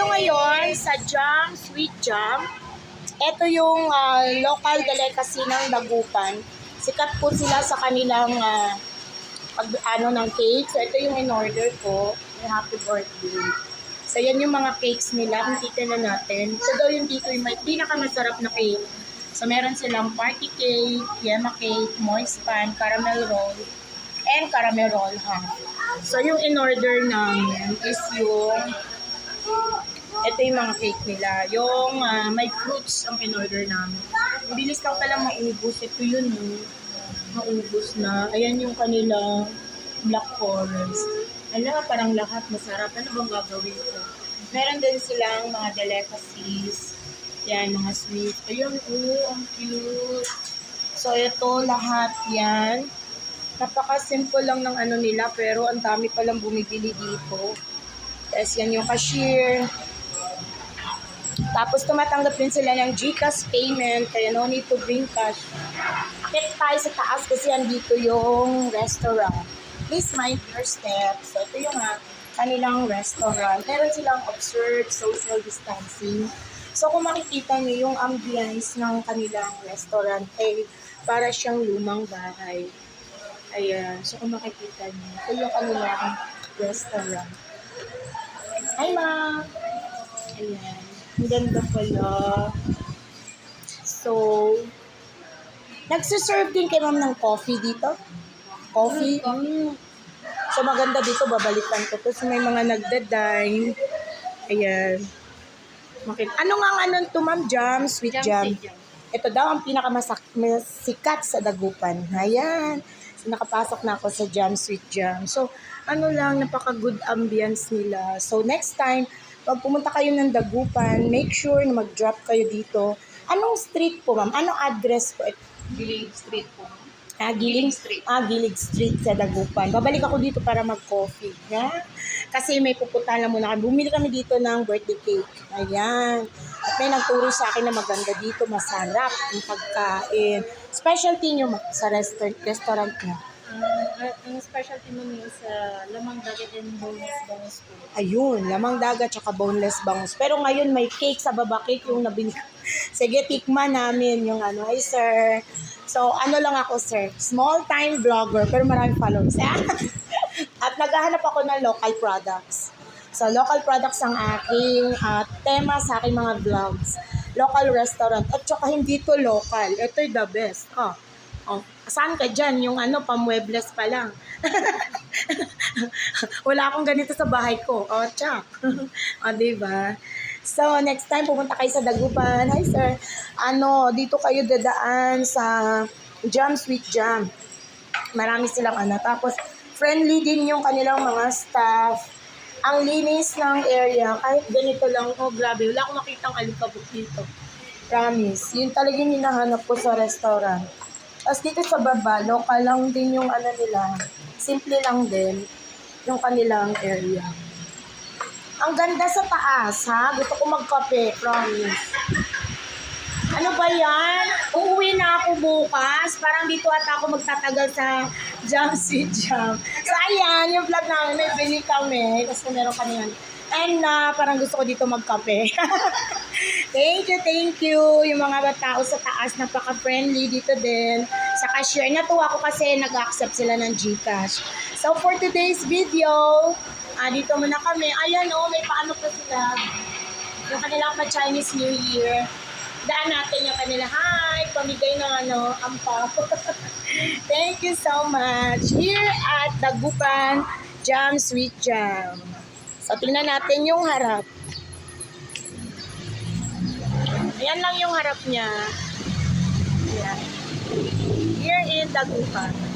tayo ngayon sa Jam, Sweet Jam. Ito yung ah, local delicacy ng Dagupan. Sikat po sila sa kanilang ah, pag, ano, ng cake. So, ito yung in-order ko. Happy birthday. So, yan yung mga cakes nila. Nakita na natin. Ito daw yung dito yung may pinakamasarap na cake. So, meron silang party cake, yema cake, moist pan, caramel roll, and caramel roll ha. So, yung in-order namin is yung ito yung mga cake nila. Yung ah, may fruits ang in-order namin. Bilis lang pala maubos. Ito yun, oh. Maubos na. Ayan yung kanilang black forest. Ala, parang lahat masarap. Ano bang gagawin ko? Meron din silang mga delicacies. Yan, mga sweet. Ayun, oh, ang cute. So, ito lahat yan. Napaka-simple lang ng ano nila, pero ang dami palang bumibili dito. Tapos yan yung cashier. Tapos tumatanggap din sila ng GCash payment, kaya no need to bring cash. Akit tayo sa taas kasi andito yung restaurant. Please mind your steps. So ito yung ah, kanilang restaurant. Meron silang observed social distancing. So kung makikita niyo yung ambience ng kanilang restaurant, eh, para siyang lumang bahay. Ayan. So kung makikita niyo, ito yung kanilang restaurant. Hi, ma'am! Ayan. Ang ganda pala. So, nagsiserve din kay ma'am ng coffee dito? Coffee? Mm. So, maganda dito. Babalikan ko to. So, may mga nagda-dine. Ayan. Makit ano nga nga nun to, ma'am? Jam? Sweet jam? Ito daw ang pinakamasikat sa Dagupan. Ayan. So, nakapasok na ako sa Jam Sweet Jam. So, ano lang, napaka-good ambience nila. So, next time, pag pumunta kayo ng Dagupan, make sure na mag-drop kayo dito. Anong street po, ma'am? Anong address po? Giling Street po. Ah, Giling Street. Ah, Gilig Street sa Dagupan. Babalik ako dito para mag-coffee. Yeah? Kasi may pupuntahan lang muna kami. Bumili kami dito ng birthday cake. Ayan. At may nagturo sa akin na maganda dito, masarap yung pagkain. Specialty nyo ma- sa restaurant, restaurant nyo. Uh, ang specialty mo is uh, lamang dagat and boneless bangus po. Ayun, lamang dagat tsaka boneless bangus. Pero ngayon may cake sa baba cake yung nabili. Sige, tikman namin yung ano. Ay, sir. So, ano lang ako, sir. Small time vlogger, pero maraming followers. At naghahanap ako ng local products. So, local products ang aking ah, tema sa aking mga vlogs. Local restaurant. At tsaka hindi to local. Ito'y the best. Oh. Oh, saan ka dyan? Yung ano, pamuebles pa lang. Wala akong ganito sa bahay ko. O, oh, tsak. o, diba? So, next time pumunta kayo sa Dagupan. Hi, sir. Ano, dito kayo dadaan sa Jam Sweet Jam. Marami silang ano. Tapos, friendly din yung kanilang mga staff. Ang linis ng area. Kahit ganito lang. Oh, grabe. Wala akong makitang alikabok dito. Promise. Yun talaga yung hinahanap ko sa restaurant. Tapos dito sa baba, local lang din yung ano nila. Simple lang din yung kanilang area. Ang ganda sa taas, ha? Gusto ko magkape, promise. Ano ba yan? Uuwi na ako bukas. Parang dito ata ako magtatagal sa Jam Sweet Jam. So, ayan, yung vlog namin, may bili kami. Tapos meron kami yan. And na parang gusto ko dito magkape. thank you, thank you. Yung mga tao sa taas, napaka-friendly dito din. Sa cashier, natuwa ko kasi nag-accept sila ng Gcash. So, for today's video, ah, dito muna kami. Ayan, oh, may paano pa sila. Yung kanilang pa-Chinese New Year. Daan natin yung kanila. Hi! Pamigay ng ano, ampaw. Thank you so much. Here at Dagupan Jam Sweet Jam. So, tingnan natin yung harap. Ayan lang yung harap niya. Ayan. Here in Dagupan.